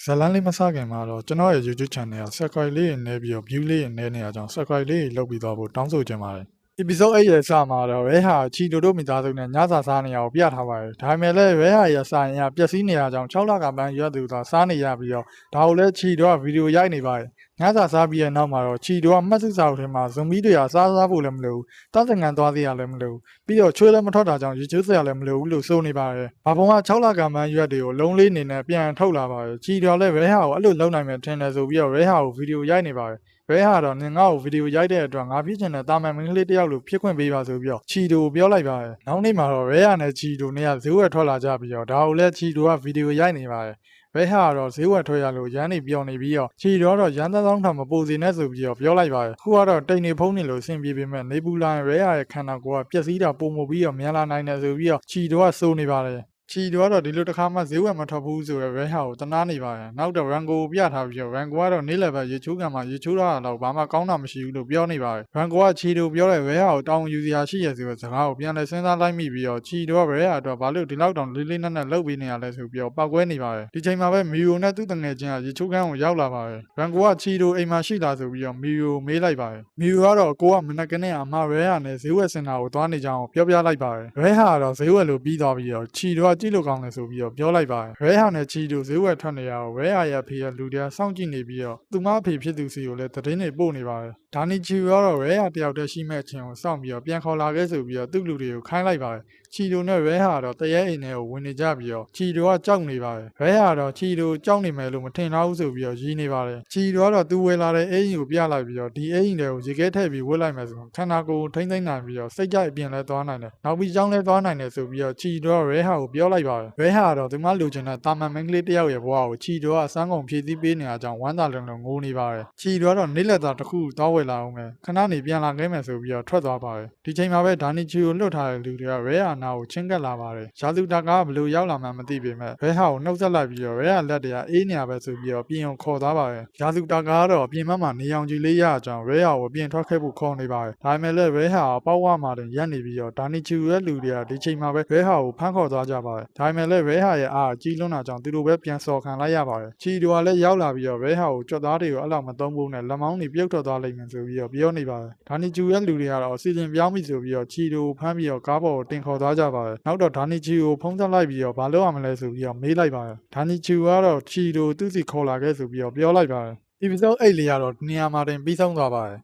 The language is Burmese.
ဇလန်းလေးမစခင်မှာတော့ကျွန်တော်ရဲ့ YouTube channel က subscribe လေးနဲ့ပြီးတော့ view လေးနဲ့နေရကြောင်း subscribe လေးလုပ်ပြီးတော့ဖို့တောင်းဆိုချင်ပါတယ် episode 8ရဲ့စမှာတော့ရဲဟာချီတိုတို့မိသားစုနဲ့ညစာစားနေရအောင်ပြထားပါတယ်ဒါပေမဲ့လည်းရဲဟာရဲ့စာရင်ကပျက်စီးနေရကြောင်း6လကပန်းရွက်သူသာစားနေရပြီးတော့ဒါကိုလည်းချီတိုကဗီဒီယိုရိုက်နေပါတယ် ညစာစားပြီးတဲ့နောက်မှာတော့ချီတိုကမှတ်စုစာအုပ်ထဲမှာဇွန်မီတွေကစားစားဖို့လည်းမလိုဘူးတသင်္ကန်သွားသေးရလည်းမလိုဘူးပြီးတော့ချွေးလည်းမထွက်တာကြောင့်ရေချိုးစရာလည်းမလိုဘူးလို့ဆိုနေပါတယ်ဘာပုံက6လကပန်းရွက်တွေကိုလုံးလေးအနေနဲ့ပြန်ထုတ်လာပါတယ်ချီတိုလည်းရဲဟာကိုအဲ့လိုလုပ်နိုင်မယ်ထင်တယ်ဆိုပြီးတော့ရဲဟာကိုဗီဒီယိုရိုက်နေပါတယ်ရဲဟာတော့နင်ငါ့ကိုဗီဒီယိုရိုက်တဲ့အတွက်ငါဖြစ်ချင်တဲ့တာမန်မင်းကလေးတစ်ယောက်လိုဖြစ်ခွင့်ပေးပါဆိုပြီးတော့ချီတိုပြောလိုက်ပါတယ်။နောက်နေ့မှာတော့ရဲဟာနဲ့ချီတိုနဲ့ကဈေးဝယ်ထွက်လာကြပြီးတော့ဒါကိုလည်းချီတိုကဗီဒီယိုရိုက်နေပါတယ်။ ရဲဟာကတော့ဈေးဝယ်ထွက်ရလို့ရမ်းနေပြောနေပြီးတော့ချီတိုကတော့ရမ်းသားသောင်းထံမပူစီနဲ့ဆိုပြီးတော့ပြောလိုက်ပါတယ်။ခုကတော့တိတ်နေဖုံးနေလို့အဆင်ပြေပေမဲ့နေပူလာရင်ရဲဟာရဲ့ခန္ဓာကိုယ်ကပျက်စီးတာပုံမပြီးတော့မြန်လာနိုင်တယ်ဆိုပြီးတော့ချီတိုကစိုးနေပါတယ်။ ချီတော့တော့ဒီလိုတစ်ခါမှဈေးဝယ်မထွက်ဘူးဆိုရယ်ရဲဟာကိုတနာနေပါရဲ့နောက်တော့ရန်ကိုကိုပြထားပြီးတော့ရန်ကိုကတော့နေ့လယ်ပဲရေချိုးကံမှာရေချိုးရတာတော့ဘာမှကောင်းတာမရှိဘူးလို့ပြောနေပါရဲ့ရန်ကိုကချီတို့ပြောတဲ့ရဲဟာကိုတောင်းယူစရာရှိရဆိုတဲ့စကားကိုပြန်လဲစဉ်းစားလိုက်မိပြီးတော့ချီတော့ရဲဟာတော့ဘာလို့ဒီလောက်တောင်လေးလေးနက်နက်လှုပ်ပြီးနေရလဲဆိုပြီးတော့ပောက်ကွဲနေပါရဲ့ဒီချိန်မှာပဲမီယိုနဲ့သူ့တငယ်ချင်းကရေချိုးကံကိုရောက်လာပါရဲ့ရန်ကိုကချီတို့အိမ်မှာရှိလာဆိုပြီးတော့မီယိုမေးလိုက်ပါရဲ့မီယိုကတော့ကိုကမနက်ကနေအမရဲဟာနဲ့ဈေးဝယ်စင်တာကိုသွားနေကြအောင်ပြောပြလိုက်ပါရဲ့ရဲဟာကတော့ဈေးဝယ်လို့ပြီးသွားပြီးတော့ချီတို့ကကြည့်လို့ကောင်းတယ်ဆိုပြီးတော့ပြောလိုက်ပါတယ်ရဲဟာနဲ့ချီတို့ဈေးဝယ်ထွက်နေရတော့ရဲဟာရဲ့အဖေရဲ့လူတွေကစောင့်ကြည့်နေပြီးတော့သူမအဖေဖြစ်သူစီကိုလည်းသတင်းတွေပို့နေပါတယ် ဒါနီချီကတော့ရဲဟာတယောက်တည်းရှိမဲ့အချင်းကိုစောင့်ပြီးတော့ပြန်ခေါ်လာခဲ့ဆိုပြီးတော့သူ့လူတွေကိုခိုင်းလိုက်ပါတယ်ချီတိုနဲ့ရဲဟာတော့တရဲအိမ်ထဲကိုဝင်နေကြပြီးတော့ချီတိုကကြောက်နေပါတယ်ရဲဟာတော့ချီတိုကြောက်နေမယ်လို့မထင်တော့ဘူးဆိုပြီးတော့ရီးနေပါတယ်ချီတိုကတော့သူဝယ်လာတဲ့အိမ်ကိုပြလိုက်ပြီးတော့ဒီအိမ်တွေကိုရေခဲထည့်ပြီးဝတ်လိုက်မယ်ဆိုတော့ခန္ဓာကိုယ်ကိုထိမ့်သိမ့်နိုင်ပြီးတော့စိတ်ကြိုက်အပြင်လဲသွားနိုင်တယ်နောက်ပြီးကြောင်းလဲသွားနိုင်တယ်ဆိုပြီးတော့ချီတိုကရဲဟာကိုပြောလိုက်ပါတယ်ရဲဟာတော့သူမလူချင်တဲ့တာမန်မင်းကလေးတစ်ယောက်ရဲ့ဘဝကိုချီတိုကအစမ်းကုန်ဖြည့်ဆည်းပေးနေတာကြောင့်ဝမ်းသာလုံလုံငိုးနေပါတယ်ချီတိုကတော့နေလက်သားတစ်ခုသွားဝယ်လာအောင်မယ်ခဏနေပြန်လာခဲ့မယ်ဆိုပြီးတော့ထွက်သွားပါတယ်ဒီချိန်မှာပဲဒါနီချီကိုလွတ်ထားတဲ့လူတွေကရဲဟာနာကိုချင်းကပ်လာပါတယ်ရာသူတာကဘလို့ရောက်လာမှမသိပေမဲ့ရဲဟာကိုနှုတ်ဆက်လိုက်ပြီးတော့ရဲဟာလက်တွေကအေးနေရပဲဆိုပြီးတော့ပြင်အောင်ခေါ်သွားပါတယ်ရာသူတာကတော့ပြင်မမှာနေအောင်ကြီးလေးရအောင်ကြောင့်ရဲဟာကိုပြင်ထွက်ခဲ့ဖို့ခေါ်နေပါတယ်ဒါပေမဲ့လည်းရဲဟာပေါက်ဝမှာတင်ရက်နေပြီးတော့ဒါနီချီရဲ့လူတွေကဒီချိန်မှာပဲရဲဟာကိုဖမ်းခေါ်သွားကြပါတယ်ဒါပေမဲ့လည်းရဲဟာရဲ့အားကြီးလွန်းတာကြောင့်သူတို့ပဲပြန်စော်ခံလိုက်ရပါတယ်ချီတို့ကလည်းရောက်လာပြီးတော့ရဲဟာကိုကြွက်သားတွေကိုအဲ့လောက်မသုံးဖို့နဲ့လက်မောင်းတွေပြုတ်ထွက်သွားလိမ့်မယ်ဆိုပြီးတော့ပြောနေပါတယ်ဒါနီချီရဲ့လူတွေကတော့စီစဉ်ပြောင်းပြီဆိုပြီးတော့ချီတို့ကိုဖမ်းပြီးတော့ကားပေါ်ကိုတင်ခေါ်သွားကြပါတယ်နောက်တော့ဒါနီချီကိုဖုံးဆက်လိုက်ပြီးတော့ဘာလုပ်ရမလဲဆိုပြီးတော့မေးလိုက်ပါတယ်ဒါနီချီကတော့ချီတို့သူ့စီခေါ်လာခဲ့ဆိုပြီးတော့ပြောလိုက်ပါတယ် episode 8လေးကတော့ဒီနေရာမှာတင်ပြီးဆုံးသွားပါတယ်